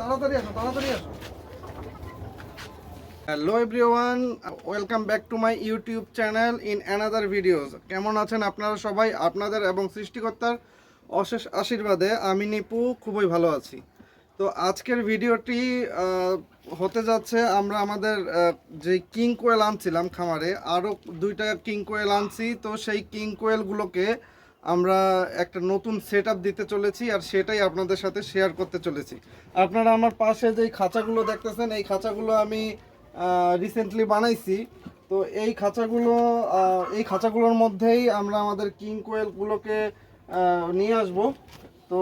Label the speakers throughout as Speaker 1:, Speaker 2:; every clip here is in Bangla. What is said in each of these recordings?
Speaker 1: তাড়াতাড়ি hello everyone welcome back to my YouTube channel in another videos কেমন আছেন আপনারা সবাই? আপনাদের এবং সৃষ্টিকর্তার অশেষ আশীর্বাদে আমি নিপু, খুবই ভালো আছি। তো আজকের ভিডিওটি হতে যাচ্ছে আমরা আমাদের যে কিং কোয়েল আনছিলাম খামারে আরও দুইটা কিং কোয়েল আনছি। তো সেই কিং কোয়েলগুলোকে আমরা একটা নতুন সেট দিতে চলেছি আর সেটাই আপনাদের সাথে শেয়ার করতে চলেছি। আপনারা আমার পাশে যে খাঁচাগুলো দেখতেছেন, এই খাঁচাগুলো আমি রিসেন্টলি বানাইছি। তো এই খাঁচাগুলো এই খাঁচাগুলোর মধ্যেই আমরা আমাদের কিং কোয়েলগুলোকে নিয়ে আসব। তো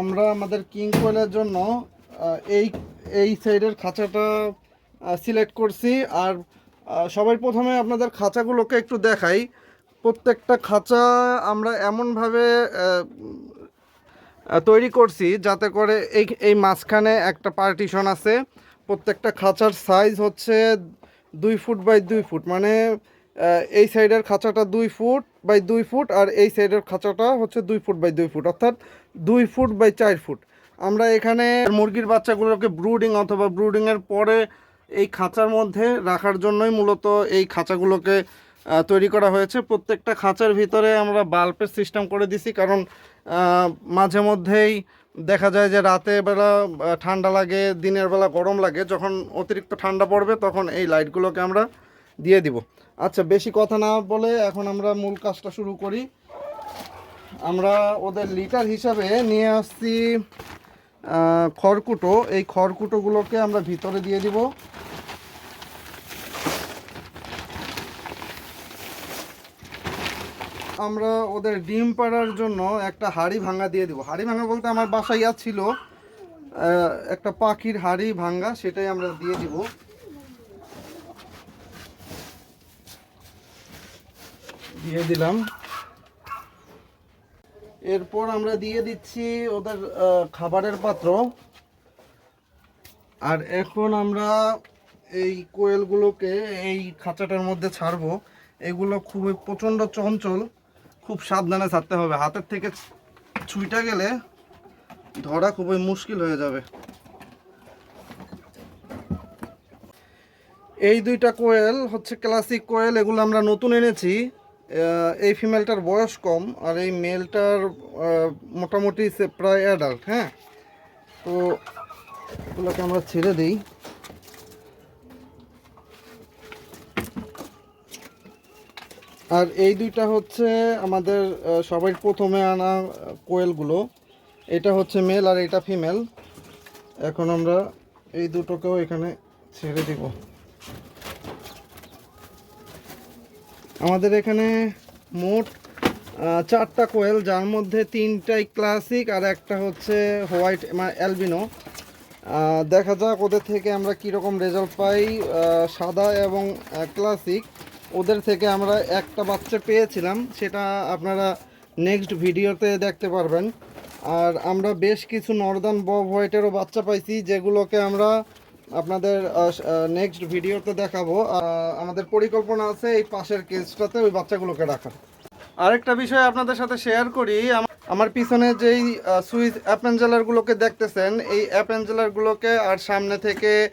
Speaker 1: আমরা আমাদের কিং কোয়েলের জন্য এই এই সাইডের খাঁচাটা সিলেক্ট করছি। আর সবাই প্রথমে আপনাদের খাঁচাগুলোকে একটু দেখাই। প্রত্যেকটা খাঁচা আমরা এমনভাবে তৈরি করছি যাতে করে এই এই মাঝখানে একটা পার্টিশন আছে। প্রত্যেকটা খাঁচার সাইজ হচ্ছে দুই ফুট বাই দুই ফুট। মানে এই সাইডের খাঁচাটা দুই ফুট বাই দুই ফুট আর এই সাইডের খাঁচাটা হচ্ছে দুই ফুট বাই দুই ফুট, অর্থাৎ দুই ফুট বাই চার ফুট। আমরা এখানে মুরগির বাচ্চাগুলোকে ব্রুডিং অথবা ব্রুডিংয়ের পরে এই খাঁচার মধ্যে রাখার জন্যই মূলত এই খাঁচাগুলোকে তৈরি করা হয়েছে। প্রত্যেকটা খাঁচার ভিতরে আমরা বাল্বের সিস্টেম করে দিছি কারণ মাঝে মধ্যেই দেখা যায় যে রাতে বেলা ঠান্ডা লাগে, দিনের বেলা গরম লাগে, যখন অতিরিক্ত ঠান্ডা পড়বে তখন এই লাইটগুলোকে আমরা দিয়ে দিব। আচ্ছা বেশি কথা না বলে এখন আমরা মূল কাজটা শুরু করি। আমরা ওদের লিটার হিসাবে নিয়ে আসছি খড়কুটো। এই খড়কুটোগুলোকে আমরা ভিতরে দিয়ে দিব। আমরা ওদের ডিম পাড়ার জন্য একটা হাড়ি ভাঙা দিয়ে দিব। হাড়ি ভাঙা বলতে আমার বাসায় ইয়া ছিল একটা পাখির হাড়ি ভাঙ্গা সেটাই আমরা দিয়ে দিব। দিয়ে দিলাম। এরপর আমরা দিয়ে দিচ্ছি ওদের খাবারের পাত্র। আর এখন আমরা এই কোয়েলগুলোকে এই খাঁচাটার মধ্যে ছাড়বো। এগুলো খুবই প্রচণ্ড চঞ্চল। খুব সাবধানে ছাড়তে হবে। হাতের থেকে ছুঁইটা গেলে ধরা খুবই মুশকিল হয়ে যাবে। এই দুইটা কোয়েল হচ্ছে ক্লাসিক কোয়েল, এগুলো আমরা নতুন এনেছি। এই ফিমেলটার বয়স কম আর এই মেলটার মোটামুটি প্রায় অ্যাডাল্ট হ্যাঁ? তো এগুলোকে আমরা ছেড়ে দিই। আর এই দুইটা হচ্ছে আমাদের সবাই প্রথমে আনা কোয়েলগুলো। এটা হচ্ছে মেল আর এটা ফিমেল এখন আমরা এই দুটোকেও এখানে ছেড়ে দিব। আমাদের এখানে মোট চারটা কোয়েল, যার মধ্যে তিনটাই ক্লাসিক আর একটা হচ্ছে হোয়াইট মানে অ্যালবিনো দেখা যাক ওদের থেকে আমরা কীরকম রেজাল্ট পাই সাদা এবং ক্লাসিক ওদের থেকে আমরা একটা বাচ্চা পেয়েছিলাম, সেটা আপনারা নেক্সট ভিডিওতে দেখতে পারবেন। আর আমরা বেশ কিছু নর্দার্ন বব হোয়াইটেরও বাচ্চা পাইছি, যেগুলোকে আমরা আপনাদের নেক্সট ভিডিওতে দেখাবো। আমাদের পরিকল্পনা আছে এই পাশের কেসটাতে ওই বাচ্চাগুলোকে রাখার। আরেকটা বিষয় আপনাদের সাথে শেয়ার করি, আম- আমার পিছনে যেই সুইচ অ্যাপেঞ্জেলারগুলোকে দেখতেছেন, এই অ্যাপেঞ্জেলারগুলোকে আর সামনে থেকে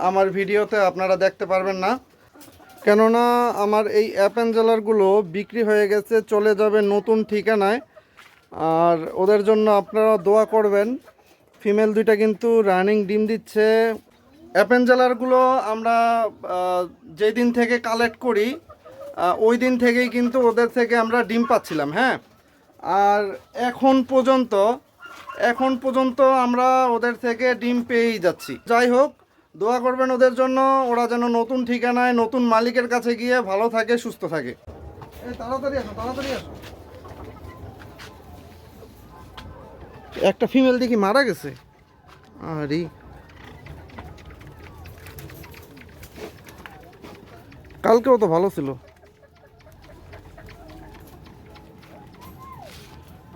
Speaker 1: আমার ভিডিওতে আপনারা দেখতে পারবেন না। কেননা আমার এই অ্যাপেঞ্জেলারগুলো বিক্রি হয়ে গেছে, চলে যাবে নতুন ঠিকানায়। আর ওদের জন্য আপনারা দোয়া করবেন, ফিমেল দুইটা কিন্তু রানিং ডিম দিচ্ছে। অ্যাপেঞ্জেলারগুলো আমরা যেই দিন থেকে কালেক্ট করি ওই দিন থেকেই কিন্তু ওদের থেকে আমরা ডিম পাচ্ছিলাম হ্যাঁ? আর এখন পর্যন্ত এখন পর্যন্ত আমরা ওদের থেকে ডিম পেয়েই যাচ্ছি। যাই হোক দোয়া করবেন ওদের জন্য, ওরা যেন নতুন ঠিকানায়, নতুন মালিকের কাছে গিয়ে ভালো থাকে, সুস্থ থাকে। তাড়াতাড়ি তাড়াতাড়ি আসো। একটা ফিমেল দেখি মারা গেছে? আরে। কালকেও তো ভালো ছিল।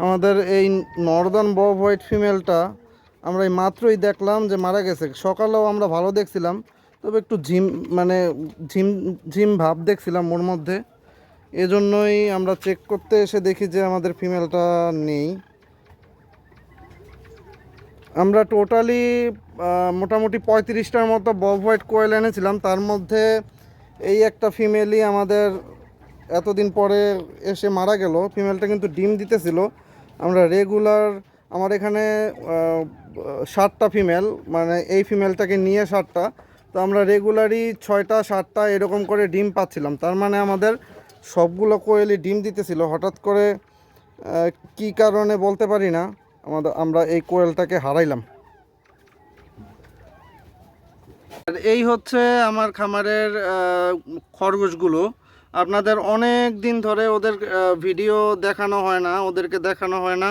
Speaker 1: আমাদের এই নর্দার্ন বব হোয়াইট ফিমেলটা আমরা এই মাত্রই দেখলাম যে মারা গেছে। সকালেও আমরা ভালো দেখছিলাম, তবে একটু ঝিম মানে ঝিম ঝিম ভাব দেখছিলাম ওর মধ্যে। এজন্যই আমরা চেক করতে এসে দেখি যে আমাদের ফিমেলটা নেই। আমরা টোটালি মোটামুটি পঁয়ত্রিশটার মতো বব হোয়াইট কোয়েল এনেছিলাম। তার মধ্যে এই একটা ফিমেলই আমাদের এতদিন পরে এসে মারা গেল। ফিমেলটা কিন্তু ডিম দিতেছিল। আমরা রেগুলার আমার এখানে ষাটটা ফিমেল মানে এই ফিমেলটাকে নিয়ে ষাটটা তো আমরা রেগুলারই ছয়টা, সাতটা এরকম করে ডিম পাচ্ছিলাম। তার মানে আমাদের সবগুলো কোয়েলই ডিম দিতেছিল। হঠাৎ করে কি কারণে বলতে পারি না, আমাদের, আমরা এই কোয়েলটাকে হারাইলাম। আর এই হচ্ছে আমার খামারের খরগোশগুলো। আপনাদের অনেক দিন ধরে ওদের ভিডিও দেখানো হয় না, ওদেরকে দেখানো হয় না।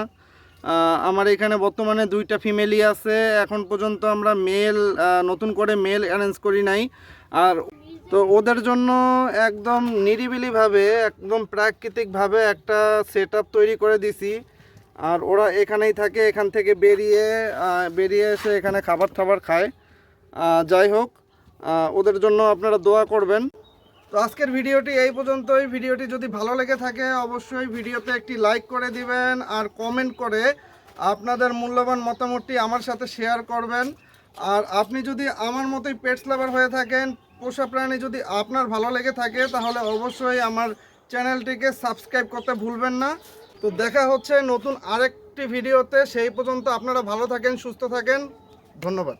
Speaker 1: আমার এখানে বর্তমানে দুইটা ফিমেলই আছে। এখন পর্যন্ত আমরা মেল নতুন করে মেল অ্যারেঞ্জ করি নাই। আর তো ওদের জন্য একদম নিরিবিলিভাবে, একদম প্রাকৃতিকভাবে একটা সেট তৈরি করে দিছি। আর ওরা এখানেই থাকে, এখান থেকে বেরিয়ে বেরিয়ে এসে এখানে খাবার টাবার খায় যাই হোক ওদের জন্য আপনারা দোয়া করবেন। তো আজকের ভিডিওটি এই পর্যন্তই। ভিডিওটি যদি ভালো লেগে থাকে, অবশ্যই ভিডিওতে একটি লাইক করে দিবেন আর কমেন্ট করে আপনাদের মূল্যবান মতামতটি আমার সাথে শেয়ার করবেন। আর আপনি যদি আমার মতোই পেটস লাভার হয়ে থাকেন, পোষা প্রাণী যদি আপনার ভালো লেগে থাকে, তাহলে অবশ্যই আমার চ্যানেলটিকে সাবস্ক্রাইব করতে ভুলবেন না। তো দেখা হচ্ছে নতুন আরেকটি ভিডিওতে। সেই পর্যন্ত আপনারা ভালো থাকেন, সুস্থ থাকেন। ধন্যবাদ।